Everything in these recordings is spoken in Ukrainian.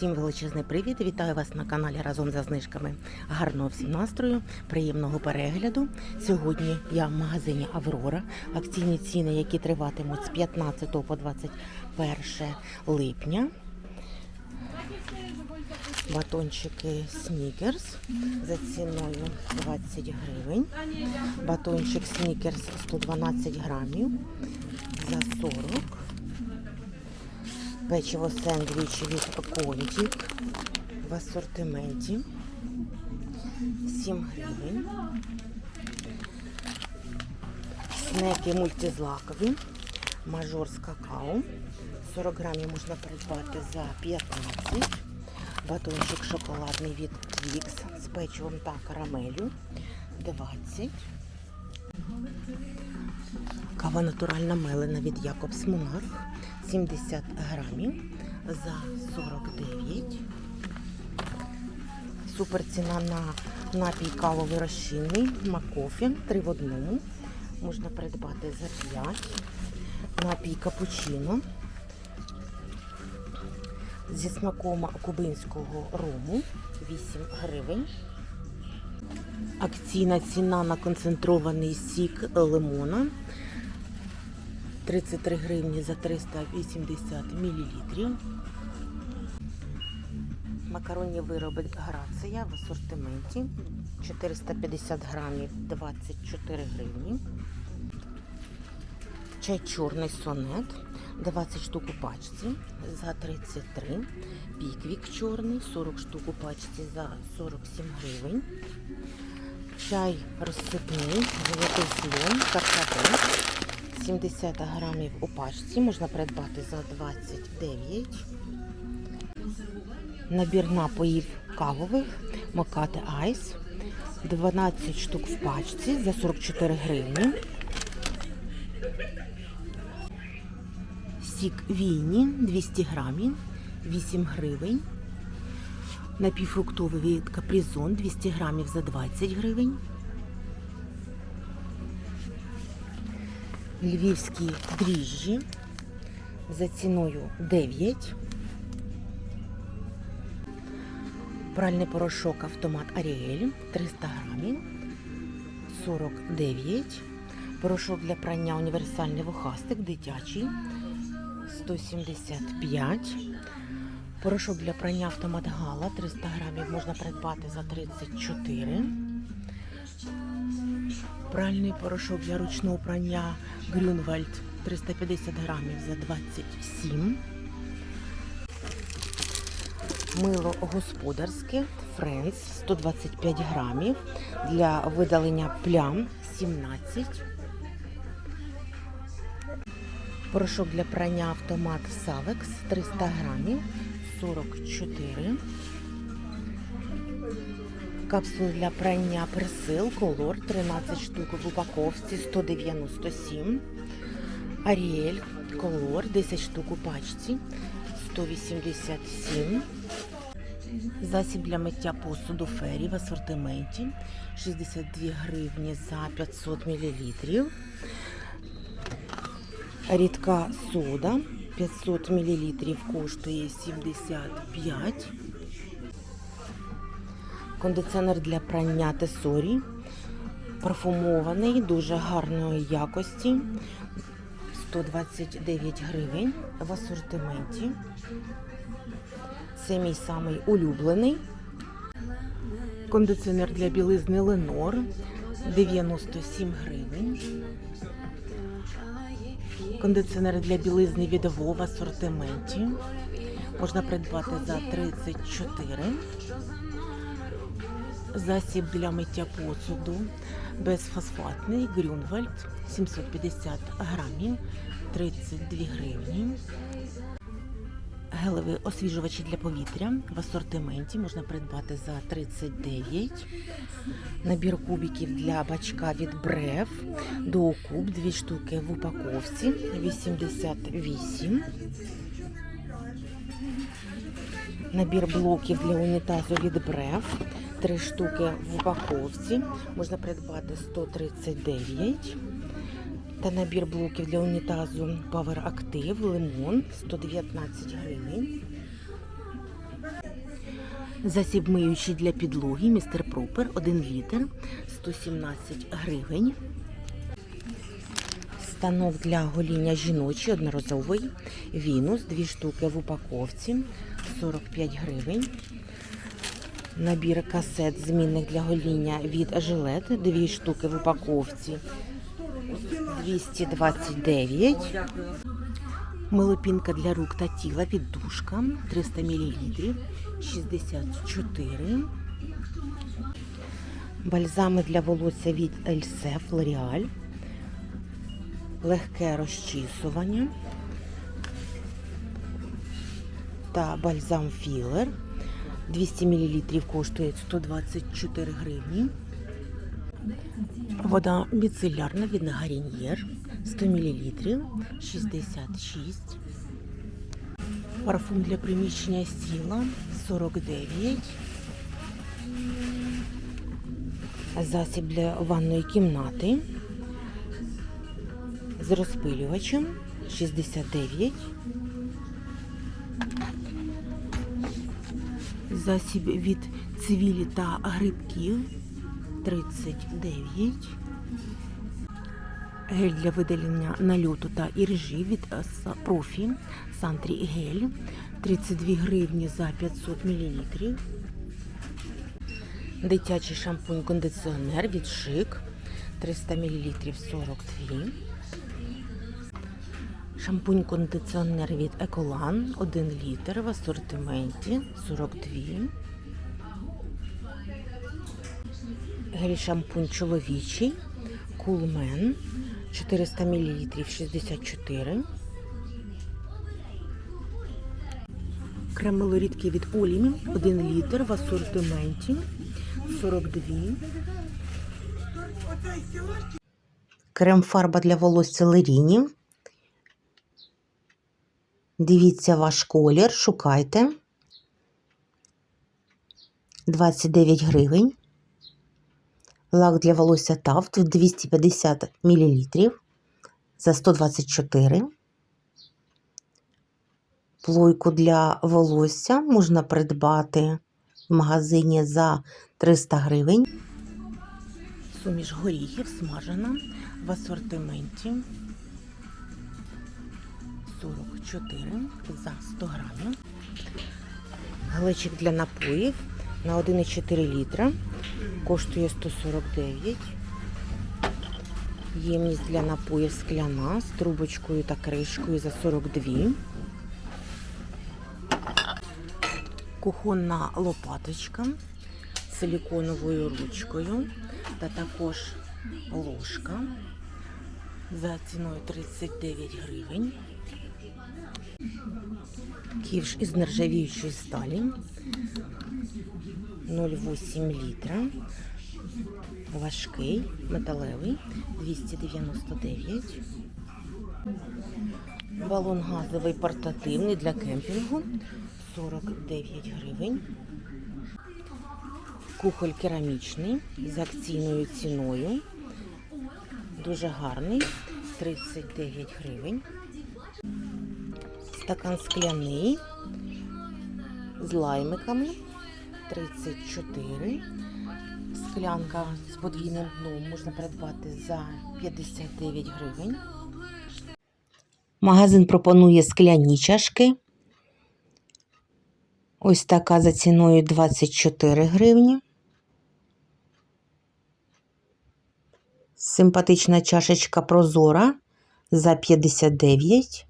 Всім величезний привіт! Вітаю вас на каналі разом за знижками. Гарного всім настрою, приємного перегляду. Сьогодні я в магазині Аврора. Акційні ціни, які триватимуть з 15 по 21 липня. Батончики Снікерс за ціною 20 гривень. Батончик Снікерс 112 грамів за 40 Печиво сендвіч від Контік в асортименті 7 гривень. Снеки мультизлакові, мажор з какао. 40 грамів можна придбати за 15. Батончик шоколадний від Twix з печивом та карамелю 20. Кава натуральна мелена від Якобс Монарх 70 грамів за 49. Супер ціна на напій кавовий розчинний Макофі 3 в одному. Можна придбати за 5. Напій капучино зі смаком кубинського рому 8 гривень. Акційна ціна на концентрований сік лимона 33 гривні за 380 мл. Макаронні вироби Грація в асортименті 450 грамів 24 гривні. Чай чорний сонет 20 штук у пачці за 33. Піквік чорний 40 штук у пачці за 47 гривень. Чай розсипний, золотий слон, каркаде 70 грамів у пачці можна придбати за 29. Набір напоїв кавових Мокати Айс 12 штук в пачці за 44 гривні. Сік Віні 200 грамів 8 гривень. Напівфруктовий від капризон 200 грамів за 20 гривень. Львівські дріжджі за ціною 9. Пральний порошок автомат Аріель 300 грамів 49. Порошок для прання універсальний вухастик дитячий 175. Порошок для прання автомат Гала 300 грамів можна придбати за 34. Пральний порошок для ручного прання Грюнвальд 350 грамів за 27. Мило господарське Френс 125 грамів для видалення плям 17. Порошок для прання автомат Савекс 300 грамів 44. Капсули для прання персил колор 13 штук в упаковці 197. Аріель колор 10 штук у пачці 187. Засіб для миття посуду фері в асортименті 62 гривні за 500 мл. Рідка сода 500 мл коштує 75. Кондиціонер для прання тесорі. Парфумований, дуже гарної якості. 129 гривень в асортименті. Це мій самий улюблений. Кондиціонер для білизни Ленор 97 гривень. Кондиціонер для білизни від в асортименті. Можна придбати за 34. Засіб для миття посуду безфосфатний Грюнвальд 750 грамів 32 гривні. Гелеві освіжувачі для повітря в асортименті можна придбати за 39. Набір кубиків для бачка від Брев до куб 2 штуки в упаковці 88. Набір блоків для унітазу від Брев 3 штуки в упаковці. Можна придбати 139. Та набір блоків для унітазу Power Active Lemon 119 гривень. Засіб миючий для підлоги містер Пропер 1 літр 117 гривень. Станок для гоління жіночий одноразовий. Вінус 2 штуки в упаковці 45 гривень. Набір касет змінних для гоління від жилет 2 штуки в упаковці 229. Милопінка для рук та тіла від душка 300 мл 64. Бальзами для волосся від Ельсеф L'Oreal. Легке розчісування. Та бальзам філер. 200 мл коштує 124 гривні. Вода міцелярна від Гаріньєр 100 мл 66. Парфум для приміщення сіла 49. Засіб для ванної кімнати з розпилювачем 69. Засіб від цвілі та грибків 39. Гель для видалення нальоту та іржі від профі Сантрі гель 32 гривні за 500 мл. Дитячий шампунь-кондиціонер від Шик 300 мл 42. Шампунь-кондиціонер від Еколан 1 літр в асортименті 42. Гель-шампунь чоловічий Кулмен 400 мл 64. Крем малорідкий від Олімі 1 літр в асортименті 42. Крем-фарба для волосся Леріні. Дивіться ваш колір, шукайте. 29 гривень. Лак для волосся Тафт 250 мл за 124. Плойку для волосся можна придбати в магазині за 300 гривень. Суміш горіхів смажена в асортименті 44 за 100 грамів. Глечик для напоїв на 1,4 літра коштує 149. Ємність для напоїв скляна з трубочкою та кришкою за 42. Кухонна лопаточка з силіконовою ручкою та також ложка за ціною 39 гривень. Ківш із нержавіючої сталі 0,8 літра. Важкий, металевий 299. Балон газовий портативний для кемпінгу 49 гривень. Кухоль керамічний з акційною ціною. Дуже гарний 39 гривень. Стакан скляний з лаймиками 34. Склянка з подвійним дном можна придбати за 59 гривень. Магазин пропонує скляні чашки. Ось така за ціною 24 гривні. Симпатична чашечка прозора за 59.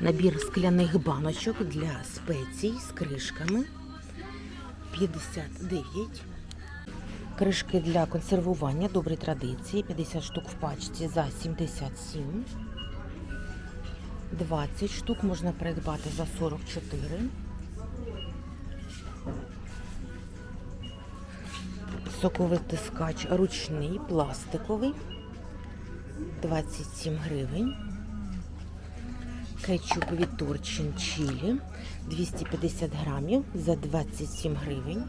Набір скляних баночок для спецій з кришками 59. Кришки для консервування добрі традиції 50 штук в пачці за 77. 20 штук можна придбати за 44. Соковий тискач ручний, пластиковий 27 гривень. Кетчуп від Торчин Чилі 250 грамів за 27 гривень.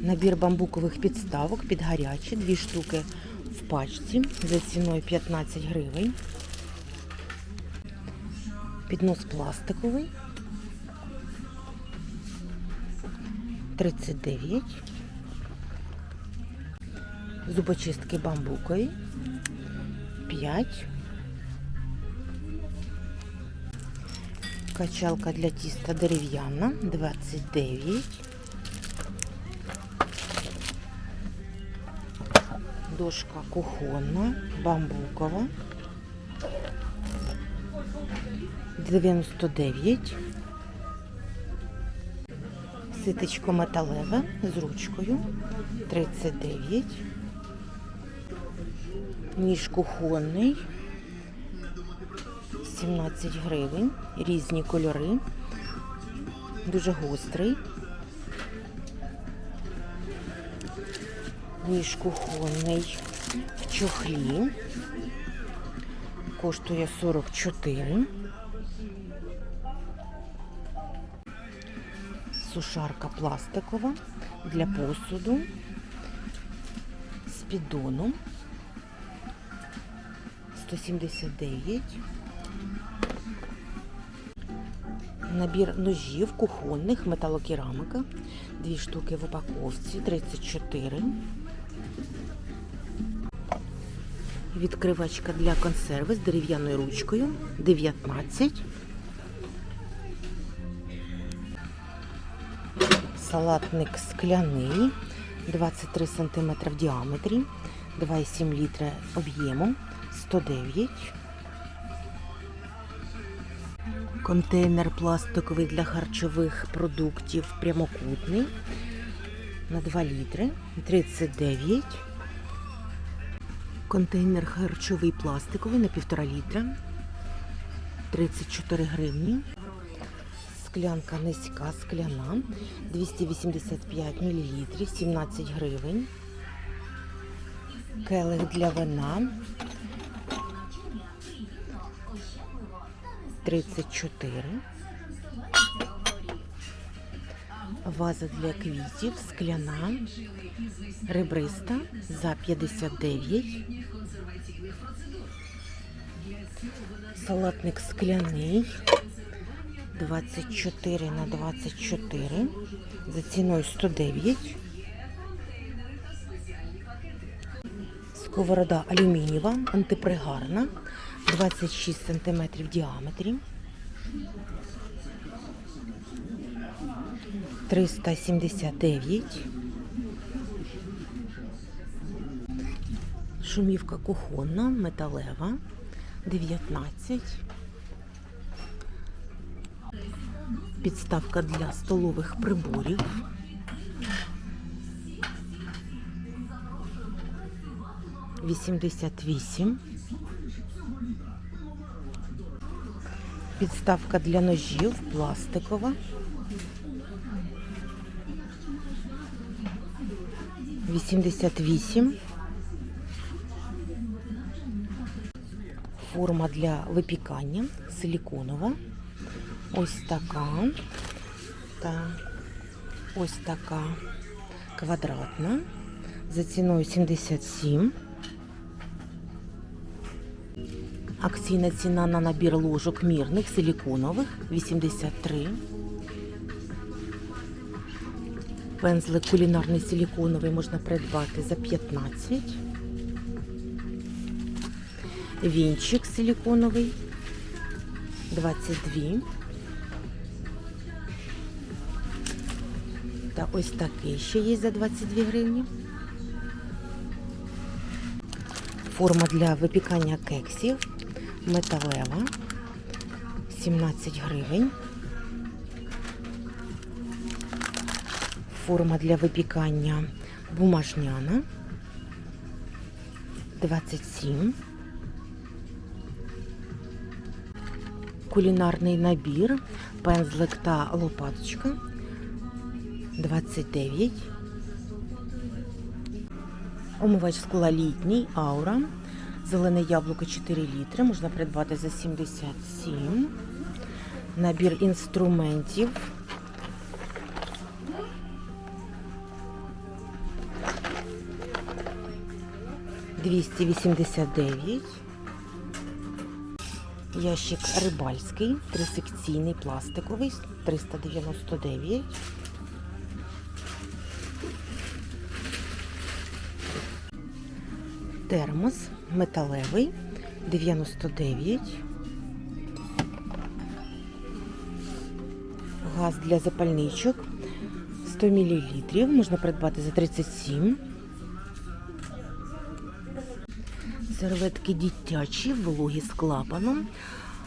Набір бамбукових підставок під гарячі, дві штуки в пачці за ціною 15 гривень. Піднос пластиковий. 39. Зубочистки бамбукові. 5. Качалка для тіста дерев'яна 29. Дошка кухонна, бамбукова 99. Ситечко металеве з ручкою 39. Ніж кухонний 17 гривень, різні кольори, дуже гострий. Ніж кухонний в чохлі. Коштує 44. Сушарка пластикова для посуду з піддоном 179. Набір ножів кухонних, металокерамика. Дві штуки в упаковці, 34. Відкривачка для консерви з дерев'яною ручкою 19. Салатник скляний 23 см в діаметрі, 2,7 літра об'ємом 109. Контейнер пластиковий для харчових продуктів прямокутний на 2 літри 39. Контейнер харчовий пластиковий на 1,5 літра 34 гривні. Склянка низька, скляна 285 мл 17 гривень. Келих для вина 34. Ваза для квітів, скляна, ребриста за 59. Салатник скляний 24 на 24 за ціною 109. Сковорода алюмінієва, антипригарна, 26 см в діаметрі. 379. Шумівка кухонна, металева, 19. Підставка для столових приборів. Вісімдесят вісім. Підставка для ножів пластикова. 88. Форма для випікання силіконова. Ось така. Та ось така квадратна. За ціною 77. Акційна ціна на набір ложок мірних силіконових 83. Пензлик кулінарний силіконовий можна придбати за 15. Вінчик силіконовий 22. Ось такий ще є за 22 гривні. Форма для випікання кексів металева 17 гривень. Форма для випікання бумажняна 27. Кулінарний набір, пензлик та лопаточка 29. Омивач скла літній аура. Зелене яблуко 4 літри. Можна придбати за 77. Набір інструментів. Двісті вісімдесят дев'ять. Ящик рибальський, трисекційний, пластиковий, 399. Термос металевий, 99. Газ для запальничок 100 мл. Можна придбати за 37. Серветки дитячі, вологі з клапаном.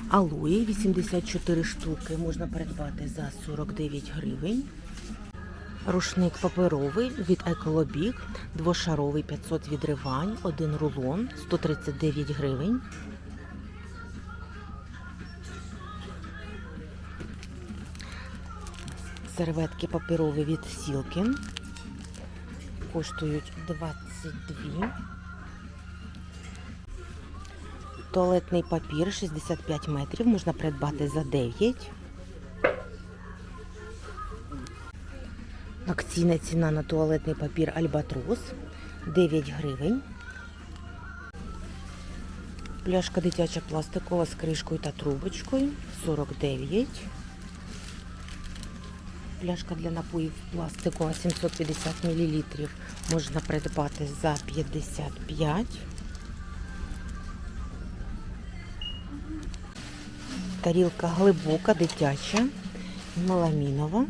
Алої 84 штуки можна придбати за 49 гривень. Рушник паперовий від Еколобік, двошаровий 500 відривань, один рулон 139 гривень. Серветки паперові від Сілкін коштують 22. Туалетний папір 65 метрів можна придбати за 9. Акційна ціна на туалетний папір Альбатрос 9 гривень. Пляшка дитяча пластикова з кришкою та трубочкою 49. Пляшка для напоїв пластикова 750 мл можна придбати за 55. Тарілка глибока, дитяча, меламінова.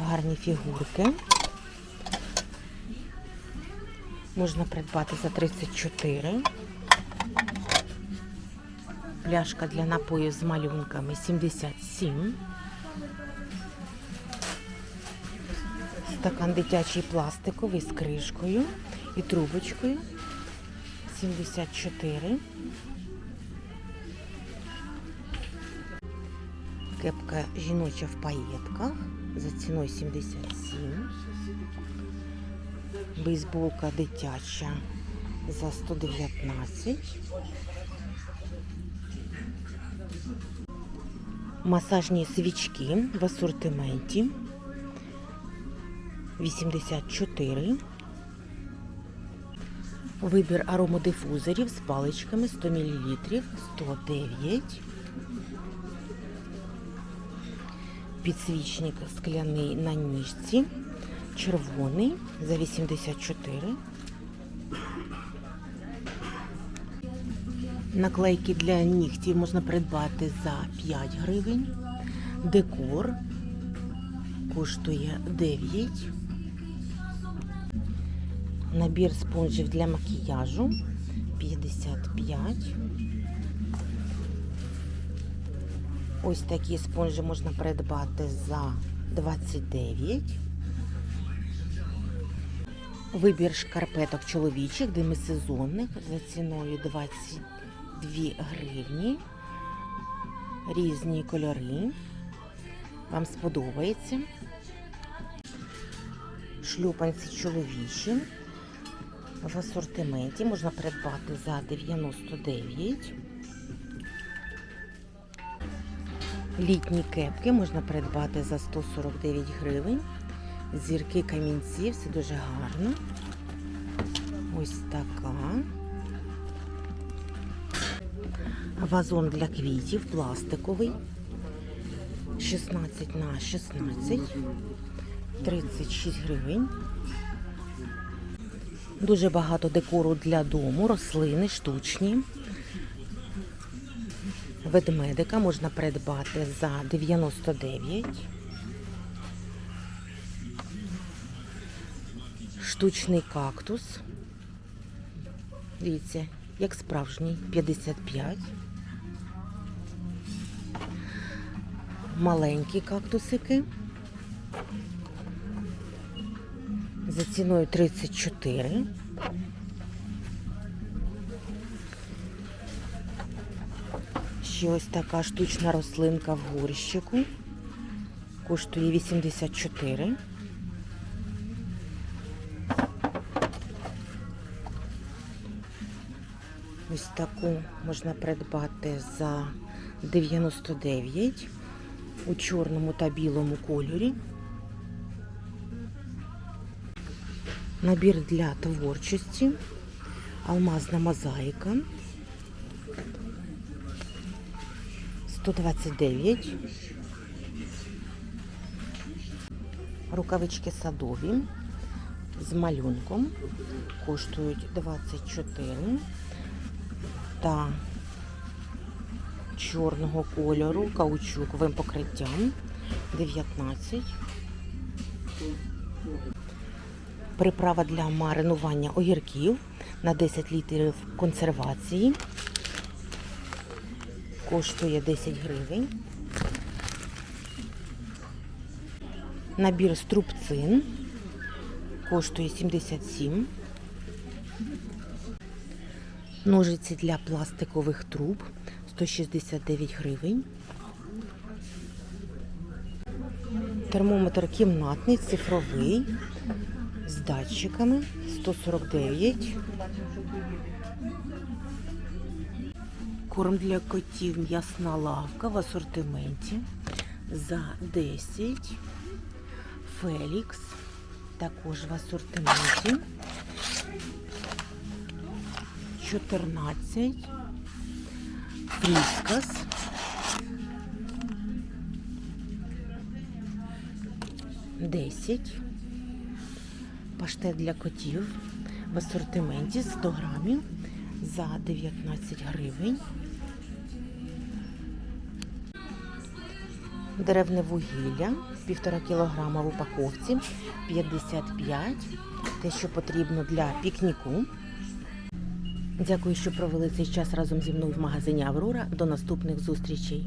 Гарні фігурки. Можна придбати за 34. Пляшка для напою з малюнками 77. Стакан дитячий пластиковий з кришкою і трубочкою 74. Кепка жіноча в паєтках за ціною 77. Бейсболка дитяча за 119. Масажні свічки в асортименті 84. Вибір аромодифузорів з паличками 100 мл 109. Підсвічник скляний на ніжці, червоний за 84. Наклейки для нігтів можна придбати за 5 гривень. Декор коштує 9. Набір спонжів для макіяжу 55. Ось такі спонжі можна придбати за 29. Вибір шкарпеток чоловічих, демисезонних за ціною 22 гривні. Різні кольори. Вам сподобається. Шлюпанці чоловічі. В асортименті можна придбати за 99. Літні кепки можна придбати за 149 гривень. Зірки камінці, все дуже гарно. Ось така. Вазон для квітів пластиковий. 16 на 16, 36 гривень. Дуже багато декору для дому, рослини штучні. Ведмедика можна придбати за 99. Штучний кактус. Дивіться, як справжній 55. Маленькі кактусики. За ціною 34. Ще ось така штучна рослинка в горщику. Коштує 84. Ось таку можна придбати за 99 у чорному та білому кольорі. Набір для творчості, алмазна мозаїка. 129. Рукавички садові з малюнком коштують 24 та чорного кольору каучуковим покриттям 19. Приправа для маринування огірків на 10 літрів консервації. Коштує 10 гривень. Набір струбцин коштує 77. Ножиці для пластикових труб 169 гривень. Термометр кімнатний, цифровий з датчиками 149. Корм для котів м'ясна лавка в асортименті за 10. Фелікс також в асортименті. 14. Фріскас. Десять. Паштет для котів в асортименті 100 грамів за 19 гривень. Деревне вугілля, півтора кілограма в упаковці, 55. Те, що потрібно для пікніку. Дякую, що провели цей час разом зі мною в магазині Аврора. До наступних зустрічей.